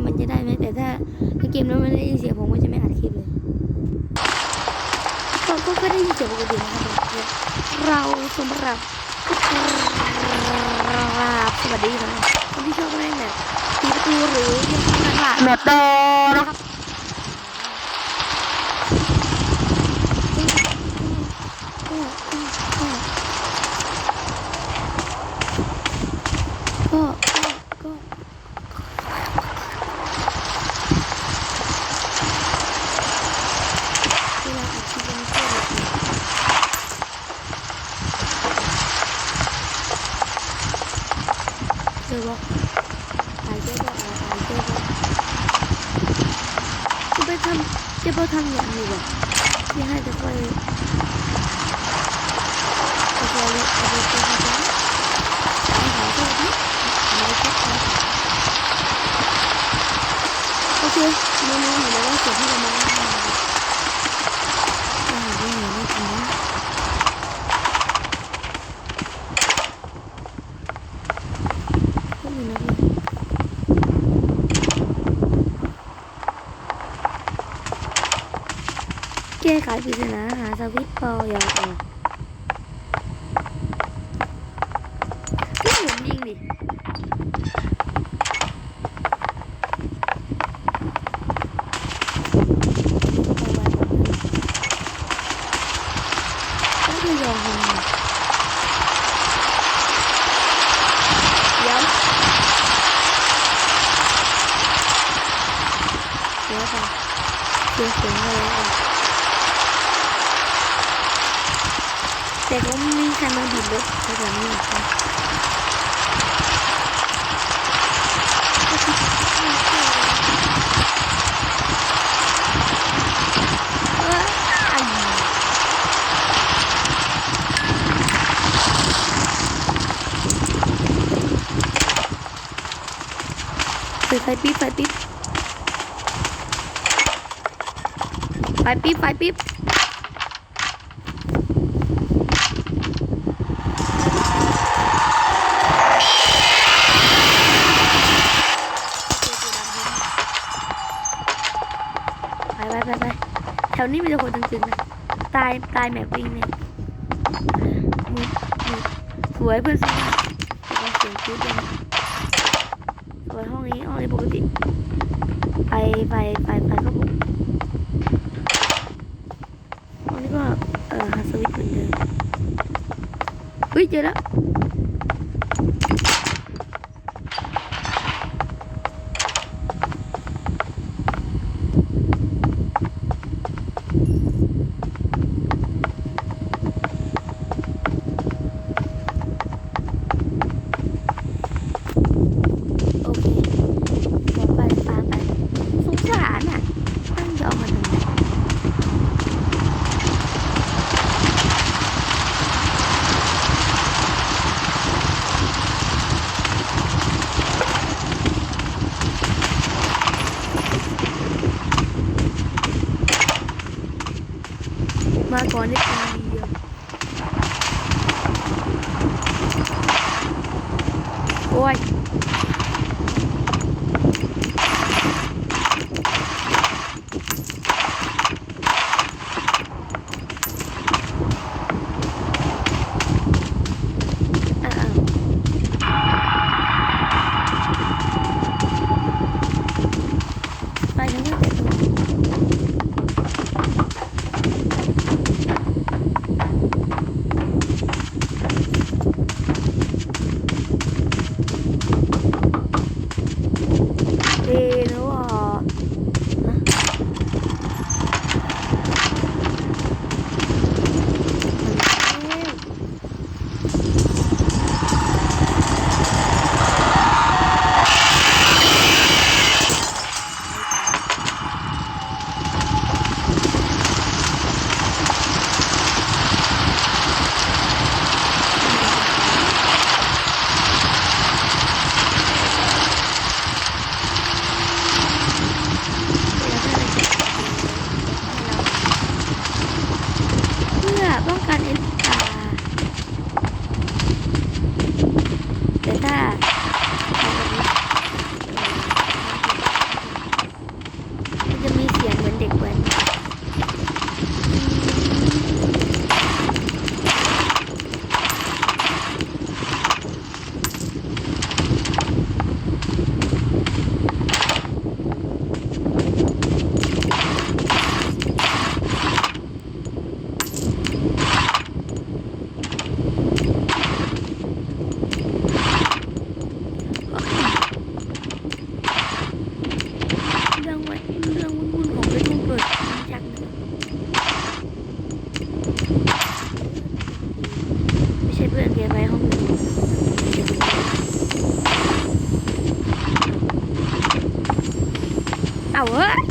มมันจะได้ไหมแต่ถ้าถ้าเกมแล้วมันได้ยินเสียงผมก็จะไม่อัดคลิปเลยก็ก็ก็ได้ยินเสียงปกตินะครับเราสมรับรับสวัสดีครับคนที่ชอบเล่นแบบตีประตูหรือยังทำงานหลักแมตโตนะครับ ก็ก็ก็เวลาอัดคลิปมันก็แบบเจอบอกหายเจอบอกหายเจอบอกจะไปทำจะไปทำอย่างนี้แบบ ที่ให้จะไปจะไปเลยจะไปจะไปจะไปหาเจอดิไม่ได้เจอโอเคเมนูอยู่แล้วว่าเสียงที่เรามาอาหารที่เหนียวไม่กินนะก็มีนะพี่ แก้ไขปริศนาหาสวิตช์เปาอย่าออกไม่เหมือนยิงดิก็ไม่ยอมทำไงเดี๋ยวเดี๋ยวค่ะเสียงเสียงอะไรอะ แต่ก็ไม่มีใครมาบีบรถแถวนี้หรอกค่ะเอ้ยไอ้เปิดไฟปิ๊บไฟปิ๊บไฟปิ๊บไฟปิ๊บ ถวนี้มีแต่คนจริงๆนะตายตายแมปวิ่งเนี่ยสวยเพื่อนสวยเสียงคิดเลยสวยห้องนี้ห้องนี้ปกติไปไปไปไปก็ผมห้องนี้ก็เออหาสวิตเหมือนเดิมเฮ้ยเจอแล้วโอเคบอกไปปาไปสงสารอะตั้งจะเอามาทำไม ม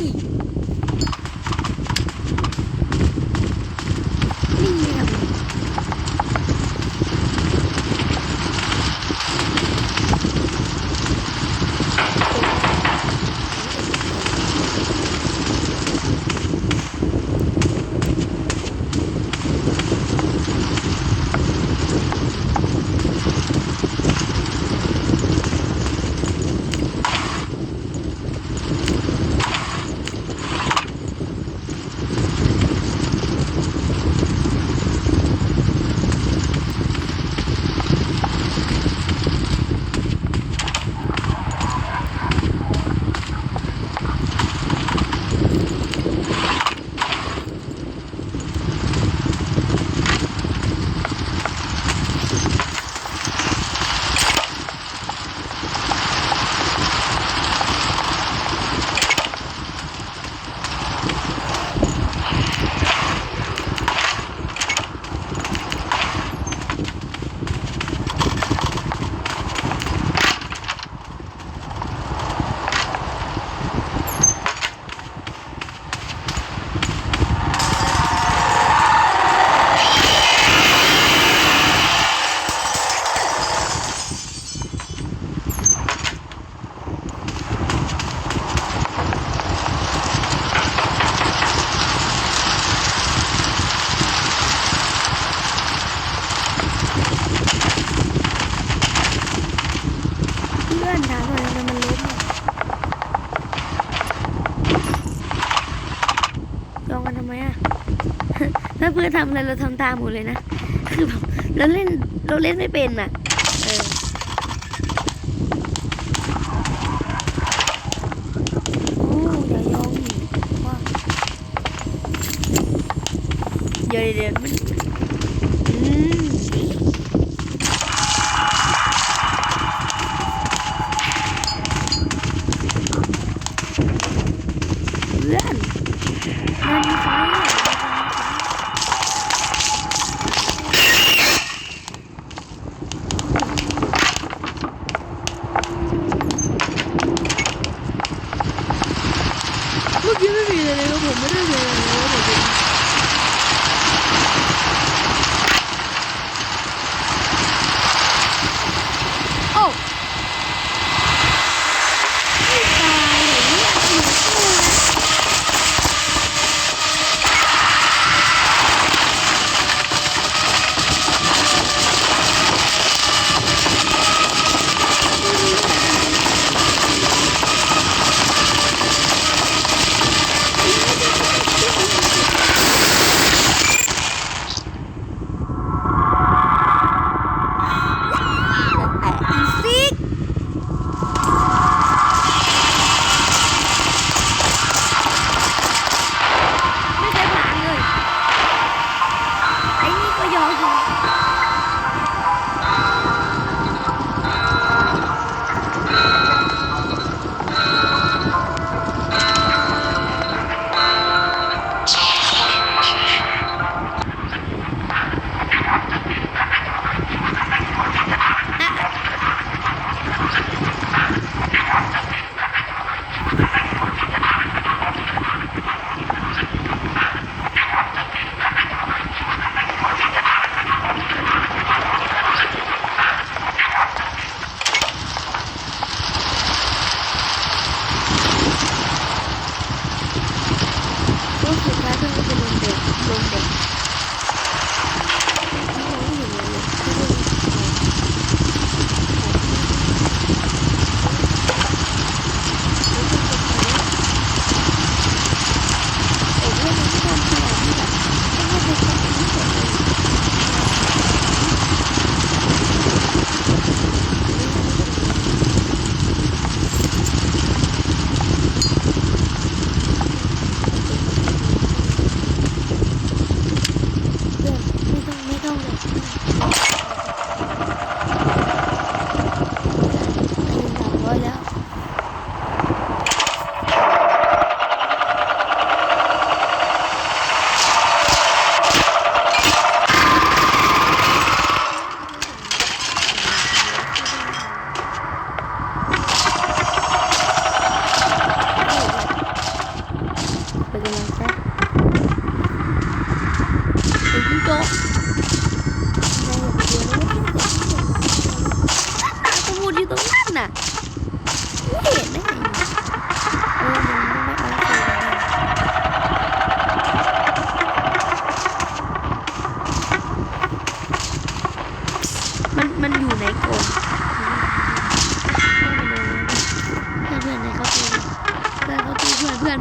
เอาเฮ้ย นี่ไงครับเพื่อนถามหน่อยทำไมมันล้มอะลองกันทำไมอะ ถ้าเพื่อนทำอะไรเราทำตามหมดเลยนะ คือแบบเราเล่นเราเล่นไม่เป็นอะ เออโอ้อย่ายอมดิว่าเดี๋ยวเดี๋ยวมันอืมเพื่อนมันมีไฟ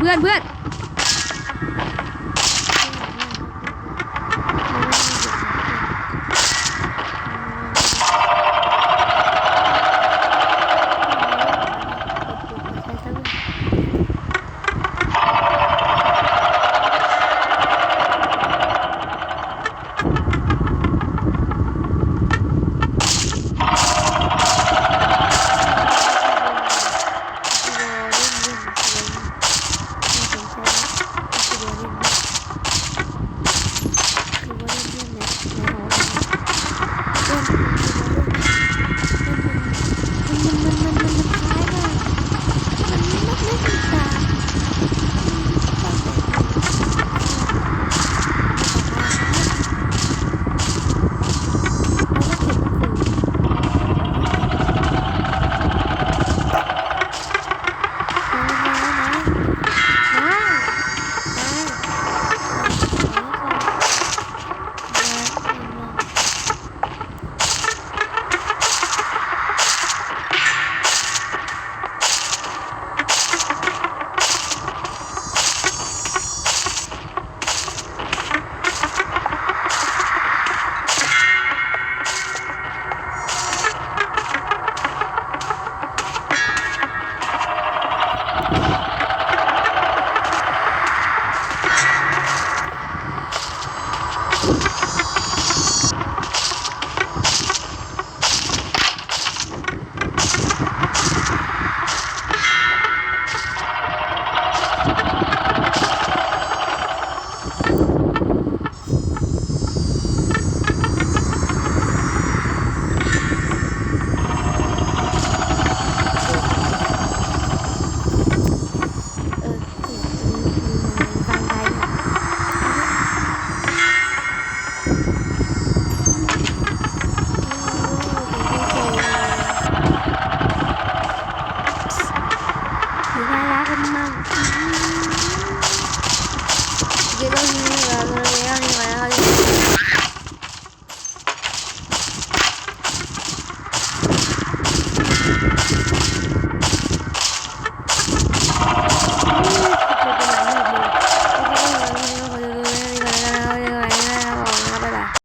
พื่อนเพื่อน